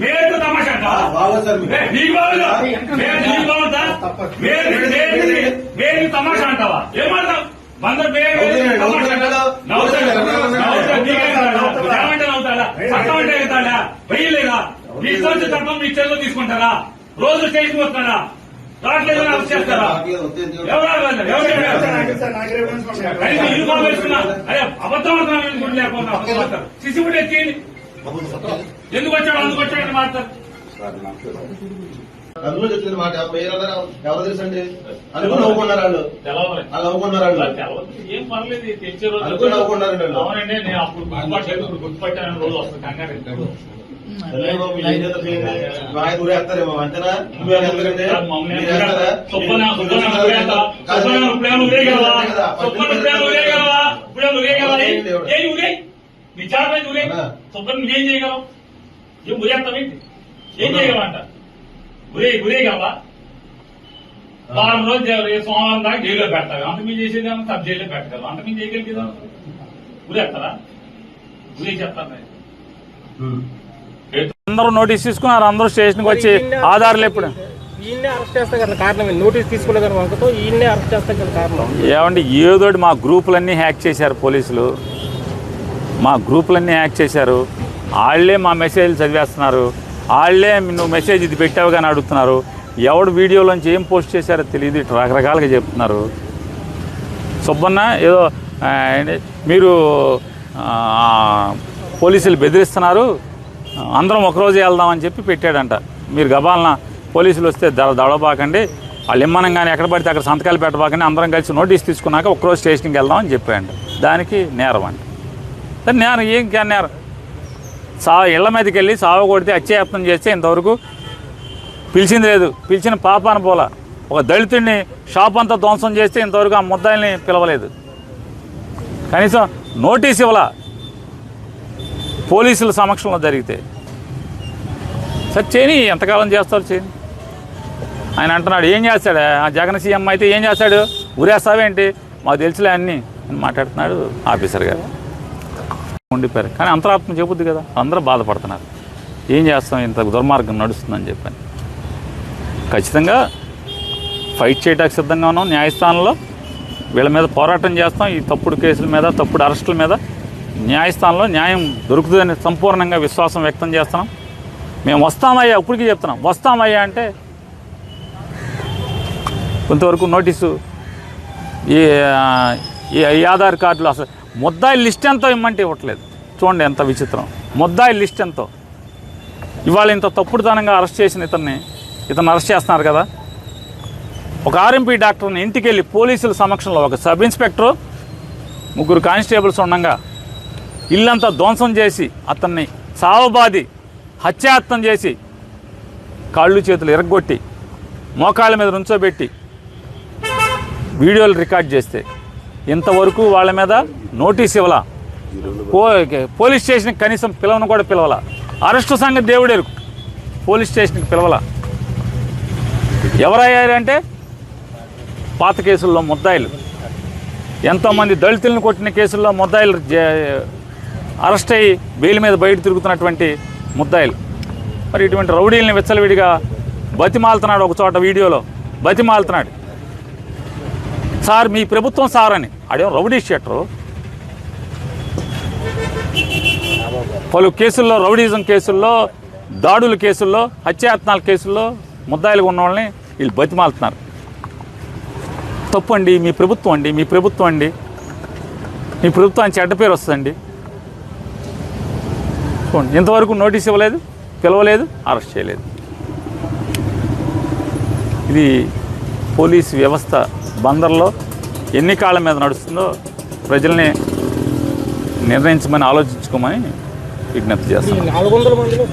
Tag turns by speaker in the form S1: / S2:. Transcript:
S1: తమాషా మేరకు తమాషా అంటావా? ఏమంటావు? వెళ్తాడా? వెయ్యలేదా? మీ సొంత చట్టం మీ చెల్లో తీసుకుంటారా? రోజు స్టేషన్ వస్తాడా చేస్తారా? ఎవరు అబద్ధం ఆడతారు సిసి కూడా ఎక్కింది ఎందుకు వచ్చాడు అందుకు
S2: చెప్తున్న మాట ఎవరు ఎవరు తెలుసండి అనుకుని నవ్వుకున్నారు వాళ్ళు నవ్వుకున్నారు వాళ్ళు.
S1: ఏం పర్లేదు తెలిసే రోజు
S2: అనుకుని నవ్వుకున్నారండి వాళ్ళు.
S1: అవునండి నేను అప్పుడు ఇప్పుడు గుర్తుపట్టాను రోజు వస్తుంది కంగారు
S2: అంతేనా నువ్వు
S1: ఊరే
S2: ఆ.
S1: సుబ్బన్న నువ్వేం చేయగలవు? ఏం ఊరేస్తావేంటి ఏం చేయగలవంట ఊరే ఊరేగలవా వారం రోజు సోమవారం దాకా జైల్లో పెడతారు అంత మీరు చేసేది ఏమో సబ్ జైల్లో పెట్టగలరు అంత మీరు చేయగలిగేదా ఊరేస్తారా ఊరే చెప్తాను.
S3: అందరూ నోటీస్ తీసుకున్నారు. అందరూ స్టేషన్కి వచ్చి ఆధారాలు ఎప్పుడు?
S4: ఈయన్నే అరెస్ట్ చేస్తా కదా కారణం ఏంటి? నోటీస్ తీసుకునే కదా వంకతో ఈయన్నే అరెస్ట్ చేస్తా కదా కారణం.
S3: ఏమండి? ఏదోటి మా గ్రూపులన్నీ హ్యాక్ చేశారు పోలీసులు. మా గ్రూపులన్నీ హ్యాక్ చేశారు. వాళ్ళే మా మెసేజ్లు చదివేస్తున్నారు. వాళ్ళే నువ్వు మెసేజ్ ఇది పెట్టావు కానీ అడుగుతున్నారు. ఎవడు వీడియోలోంచి ఏం పోస్ట్ చేశారో తెలియదు. రకరకాలుగా చెప్తున్నారు. సుబ్బన్న ఏదో మీరు పోలీసులు బెదిరిస్తున్నారు. అందరం ఒకరోజే వెళ్దామని చెప్పి పెట్టాడంట. మీరు గబాలన పోలీసులు వస్తే దడ దడబాకండి వాళ్ళు ఇమ్మనంగానే ఎక్కడ పడితే అక్కడ సంతకాలు పెట్టబాకండి. అందరం కలిసి నోటీస్ తీసుకున్నాక ఒక్కరోజు స్టేషన్కి వెళ్దామని చెప్పాడు దానికి నేరం అండి నేరం ఏం కా- నేరం సా ఇళ్ళ మీదకి వెళ్ళి సావ కొడితే అత్యయత్నం చేస్తే ఇంతవరకు పిలిచింది లేదు. పిలిచిన పాపాన పోల. ఒక దళితుడిని షాప్ అంతా ధ్వంసం చేస్తే ఇంతవరకు ఆ ముద్దాయిల్ని పిలవలేదు. కనీసం నోటీస్ ఇవ్వాల. పోలీసుల సమక్షంలో జరిగితే. సరే చేయని ఎంతకాలం చేస్తారు చేయని ఆయన అంటున్నాడు ఏం చేస్తాడు? ఆ జగన్ సీఎం అయితే ఏం చేస్తాడు? ఊరేస్తావేంటి? మాకు తెలుసులే అన్నీ అని మాట్లాడుతున్నాడు ఆఫీసర్ గారు. ఉండిపోయారు. కానీ అంతరాత్మ చెబుద్ది కదా. అందరూ బాధపడుతున్నారు. ఏం చేస్తాం? ఇంత దుర్మార్గం నడుస్తుందని చెప్పని. ఖచ్చితంగా ఫైట్ చేయడానికి సిద్ధంగా ఉన్నాం. న్యాయస్థానంలో వీళ్ళ మీద పోరాటం చేస్తాం. ఈ తప్పుడు కేసుల మీద తప్పుడు అరెస్టుల మీద న్యాయస్థానంలో న్యాయం దొరుకుతుందని సంపూర్ణంగా విశ్వాసం వ్యక్తం చేస్తున్నాం. మేము వస్తామయ్యా ఇప్పటికీ చెప్తున్నాం. వస్తామయ్యా అంటే కొంతవరకు నోటీసు ఈ ఈ ఆధార్ కార్డులు అసలు ముద్దాయి లిస్ట్ ఎంతో ఇమ్మంటే ఇవ్వట్లేదు. చూడండి ఎంత విచిత్రం. ముద్దాయి లిస్ట్ ఎంతో. ఇవాళ ఇంత తప్పుడుతనంగా అరెస్ట్ చేసిన ఇతన్ని ఇతను అరెస్ట్ చేస్తున్నారు కదా. ఒక ఆర్ఎంపీ డాక్టర్ని ఇంటికి వెళ్ళి పోలీసుల సమక్షంలో ఒక సబ్ ఇన్స్పెక్టర్ ముగ్గురు కానిస్టేబుల్స్ ఉండగా ఇల్లంతా ధ్వంసం చేసి అతన్ని సావబాది హత్యాయత్నం చేసి కాళ్ళు చేతులు ఇరగొట్టి మోకాళ్ళ మీద నుంచోబెట్టి వీడియోలు రికార్డ్ చేస్తే ఇంతవరకు వాళ్ళ మీద నోటీస్ ఇవ్వాల? పో పోలీస్ స్టేషన్కి కనీసం పిలవను కూడా పిలవాల? అరెస్టు సంగతి దేవుడేరు పోలీస్ స్టేషన్కి పిలవాల? ఎవరయ్యారంటే? పాత కేసుల్లో ముద్దాయిలు. ఎంతోమంది దళితులను కొట్టిన కేసుల్లో ముద్దాయిలు అరెస్ట్ అయ్యి బెయిల్ మీద బయట తిరుగుతున్నటువంటి ముద్దాయిలు. మరి ఇటువంటి రౌడీల్ని విచ్చలవిడిగా బతిమాలుతున్నాడు ఒక చోట వీడియోలో. బతిమాలుతున్నాడు. సార్ మీ ప్రభుత్వం సార్ అని. ఆడేం రౌడీ షెట్టరు పలు కేసుల్లో రౌడీజం కేసుల్లో దాడుల కేసుల్లో హత్యాయత్నాల కేసుల్లో ముద్దాయిలుగా ఉన్న వాళ్ళని వీళ్ళు బతిమాలుతున్నారు. తప్పు అండి మీ ప్రభుత్వం అండి మీ ప్రభుత్వం అండి. మీ ప్రభుత్వానికి చెడ్డ పేరు వస్తుందండి. ఇంతవరకు నోటీస్ ఇవ్వలేదు పిలవలేదు అరెస్ట్ చేయలేదు. ఇది పోలీస్ వ్యవస్థ బందర్లో ఎన్ని కాళ్ళ మీద నడుస్తుందో ప్రజల్ని నిర్ణయించమని ఆలోచించుకోమని విజ్ఞప్తి చేస్తాను
S4: నాలుగు వందల మందిలో